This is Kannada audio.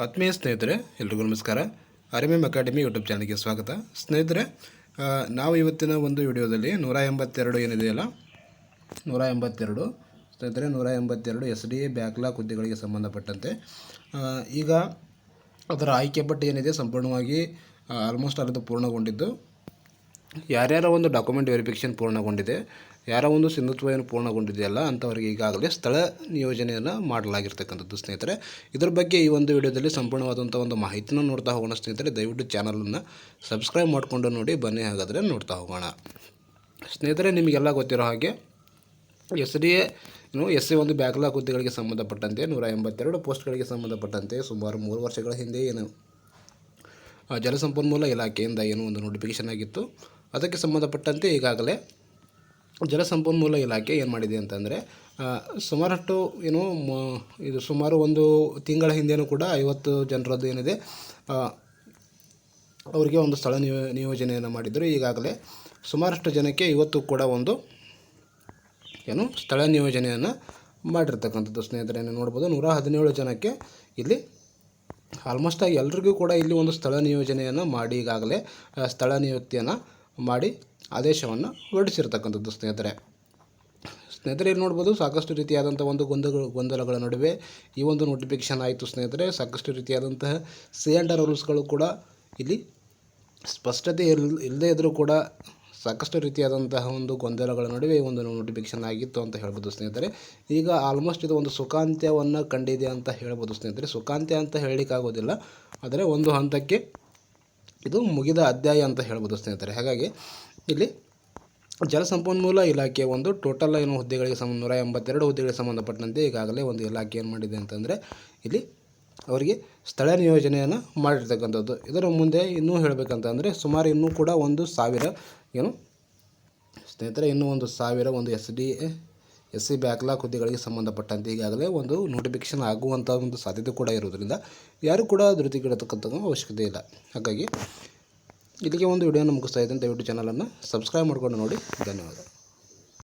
ಆತ್ಮೀಯ ಸ್ನೇಹಿತರೆ, ಎಲ್ರಿಗೂ ನಮಸ್ಕಾರ. R M M academy YouTube ಚಾನಲ್ಗೆ ಸ್ವಾಗತ. ಸ್ನೇಹಿತರೆ ನಾವು ಇವತ್ತಿನ ಒಂದು ವಿಡಿಯೋದಲ್ಲಿ ನೂರ ಎಂಬತ್ತೆರಡು ಏನಿದೆಯಲ್ಲ? ನೂರ ಎಂಬತ್ತೆರಡು. ಸ್ನೇಹಿತರೆ, ನೂರ ಎಂಬತ್ತೆರಡು ಎಸ್ ಡಿ ಎ ಬ್ಯಾಕ್ಲಾಗ್ ಹುದ್ದೆಗಳಿಗೆ ಸಂಬಂಧಪಟ್ಟಂತೆ. ಈಗ ಅದರ ಆಯ್ಕೆ ಪಟ್ಟಿ ಏನಿದೆ, ಸಂಪೂರ್ಣವಾಗಿ ಆಲ್ಮೋಸ್ಟ್ ಅರ್ಧ ಪೂರ್ಣಗೊಂಡಿದ್ದು ಯಾರ್ಯಾರ ಒಂದು ಡಾಕ್ಯುಮೆಂಟ್ ವೆರಿಫಿಕೇಷನ್ ಪೂರ್ಣಗೊಂಡಿದೆ, ಯಾರ ಒಂದು ಸಿಂಧುತ್ವ ಏನು ಪೂರ್ಣಗೊಂಡಿದೆಯಲ್ಲ ಅಂಥವರಿಗೆ ಈಗಾಗಲೇ ಸ್ಥಳ ನಿಯೋಜನೆಯನ್ನು ಮಾಡಲಾಗಿರ್ತಕ್ಕಂಥದ್ದು ಸ್ನೇಹಿತರೆ. ಇದ್ರ ಬಗ್ಗೆ ಈ ಒಂದು ವಿಡಿಯೋದಲ್ಲಿ ಸಂಪೂರ್ಣವಾದಂಥ ಒಂದು ಮಾಹಿತಿನ ನೋಡ್ತಾ ಹೋಗೋಣ ಸ್ನೇಹಿತರೆ. ದಯವಿಟ್ಟು ಚಾನಲನ್ನು ಸಬ್ಸ್ಕ್ರೈಬ್ ಮಾಡಿಕೊಂಡು ನೋಡಿ, ಬನ್ನಿ ಹಾಗಾದರೆ ನೋಡ್ತಾ ಹೋಗೋಣ. ಸ್ನೇಹಿತರೆ, ನಿಮಗೆಲ್ಲ ಗೊತ್ತಿರೋ ಹಾಗೆ S D A S C ಒಂದು ಬ್ಯಾಕ್ಲಾಗ್ ಹುದ್ದೆಗಳಿಗೆ ಸಂಬಂಧಪಟ್ಟಂತೆ ನೂರ ಎಂಬತ್ತೆರಡು ಪೋಸ್ಟ್ಗಳಿಗೆ ಸಂಬಂಧಪಟ್ಟಂತೆ ಸುಮಾರು ಮೂರು ವರ್ಷಗಳ ಹಿಂದೆ ಏನು ಜಲಸಂಪನ್ಮೂಲ ಇಲಾಖೆಯಿಂದ ಏನು ಒಂದು ನೋಟಿಫಿಕೇಷನ್ ಆಗಿತ್ತು. ಅದಕ್ಕೆ ಸಂಬಂಧಪಟ್ಟಂತೆ ಈಗಾಗಲೇ ಜಲಸಂಪನ್ಮೂಲ ಇಲಾಖೆ ಏನು ಮಾಡಿದೆ ಅಂತಂದರೆ ಸುಮಾರಷ್ಟು ಏನು, ಮ- ಇದು ಸುಮಾರು ಒಂದು ತಿಂಗಳ ಹಿಂದೆಯೂ ಕೂಡ ಐವತ್ತು ಜನರದ್ದು ಏನಿದೆ ಅವರಿಗೆ ಒಂದು ಸ್ಥಳ ನಿಯೋ, ನಿಯೋಜನೆಯನ್ನು ಮಾಡಿದರು. ಈಗಾಗಲೇ ಸುಮಾರಷ್ಟು ಜನಕ್ಕೆ ಇವತ್ತು ಕೂಡ ಒಂದು ಏನು ಸ್ಥಳ ನಿಯೋಜನೆಯನ್ನು ಮಾಡಿರ್ತಕ್ಕಂಥದ್ದು. ಸ್ನೇಹಿತರೇನು ನೋಡ್ಬೋದು ನೂರ ಹದಿನೇಳು ಜನಕ್ಕೆ ಇಲ್ಲಿ ಆಲ್ಮೋಸ್ಟ್ ಆಗಿ ಎಲ್ರಿಗೂ ಕೂಡ ಇಲ್ಲಿ ಒಂದು ಸ್ಥಳ ನಿಯೋಜನೆಯನ್ನು ಮಾಡಿ ಈಗಾಗಲೇ ಸ್ಥಳ ನಿಯುಕ್ತಿಯನ್ನು ಮಾಡಿ ಆದೇಶವನ್ನು ಹೊರಡಿಸಿರ್ತಕ್ಕಂಥದ್ದು, ಸ್ನೇಹಿತರೆ. ಸ್ನೇಹಿತರೆ, ಇಲ್ಲಿ ನೋಡ್ಬೋದು ಸಾಕಷ್ಟು ರೀತಿಯಾದಂಥ ಒಂದು ಗೊಂದಲ, ಗೊಂದಲಗಳ ನಡುವೆ ಈ ಒಂದು ನೋಟಿಫಿಕೇಶನ್ ಆಯಿತು ಸ್ನೇಹಿತರೆ. ಸಾಕಷ್ಟು ರೀತಿಯಾದಂತಹ ಸಿ ಆ್ಯಂಡ್ ಆರ್ ರೂಲ್ಸ್ಗಳು ಕೂಡ ಇಲ್ಲಿ ಸ್ಪಷ್ಟತೆ ಇಲ್ ಇಲ್ಲದೇ ಇದ್ದರೂ ಕೂಡ ಸಾಕಷ್ಟು ರೀತಿಯಾದಂತಹ ಒಂದು ಗೊಂದಲಗಳ ನಡುವೆ ಈ ಒಂದು ನೋಟಿಫಿಕೇಶನ್ ಆಗಿತ್ತು ಅಂತ ಹೇಳ್ಬೋದು ಸ್ನೇಹಿತರೆ. ಈಗ ಆಲ್ಮೋಸ್ಟ್ ಇದು ಒಂದು ಸುಖಾಂತ್ಯವನ್ನು ಕಂಡಿದೆ ಅಂತ ಹೇಳ್ಬೋದು ಸ್ನೇಹಿತರೆ. ಸುಖಾಂತ್ಯ ಅಂತ ಹೇಳಲಿಕ್ಕಾಗೋದಿಲ್ಲ. ಆದರೆ ಒಂದು ಹಂತಕ್ಕೆ ಇದು ಮುಗಿದ ಅಧ್ಯಾಯ ಅಂತ ಹೇಳ್ಬೋದು ಸ್ನೇಹಿತರೆ. ಹಾಗಾಗಿ ಇಲ್ಲಿ ಜಲಸಂಪನ್ಮೂಲ ಇಲಾಖೆ ಒಂದು ಟೋಟಲ್ ಏನು ಹುದ್ದೆಗಳಿಗೆ ಸಂಬಂಧ, ನೂರ ಎಂಬತ್ತೆರಡು ಹುದ್ದೆಗಳಿಗೆ ಸಂಬಂಧಪಟ್ಟಂತೆ ಈಗಾಗಲೇ ಒಂದು ಇಲಾಖೆ ಏನು ಮಾಡಿದೆ ಅಂತಂದರೆ ಇಲ್ಲಿ ಅವರಿಗೆ ಸ್ಥಳ ನಿಯೋಜನೆಯನ್ನು ಮಾಡಿರ್ತಕ್ಕಂಥದ್ದು. ಇದರ ಮುಂದೆ ಇನ್ನೂ ಹೇಳಬೇಕಂತಂದರೆ ಸುಮಾರು ಇನ್ನೂ ಕೂಡ ಒಂದು ಸಾವಿರ ಏನು ಸ್ನೇಹಿತರೆ, ಇನ್ನೂ ಒಂದು ಸಾವಿರ ಒಂದು S D S C backlog ಹುದ್ದೆಗಳಿಗೆ ಸಂಬಂಧಪಟ್ಟಂತೆ ಈಗಾಗಲೇ ಒಂದು ನೋಟಿಫಿಕೇಶನ್ ಆಗುವಂಥ ಒಂದು ಸಾಧ್ಯತೆ ಕೂಡ ಇರೋದರಿಂದ ಯಾರು ಕೂಡ ಧೃತಿಗಿಡತಕ್ಕಂಥ ಅವಶ್ಯಕತೆ ಇಲ್ಲ. ಹಾಗಾಗಿ ಇಲ್ಲಿಗೆ ಒಂದು ವಿಡಿಯೋನ ಮುಗಿಸ್ತಾ ಇದ್ದಂಥ ಯೂಟ್ಯೂಬ್ ಚಾನಲನ್ನು ಸಬ್ಸ್ಕ್ರೈಬ್ ಮಾಡ್ಕೊಂಡು ನೋಡಿ. ಧನ್ಯವಾದ.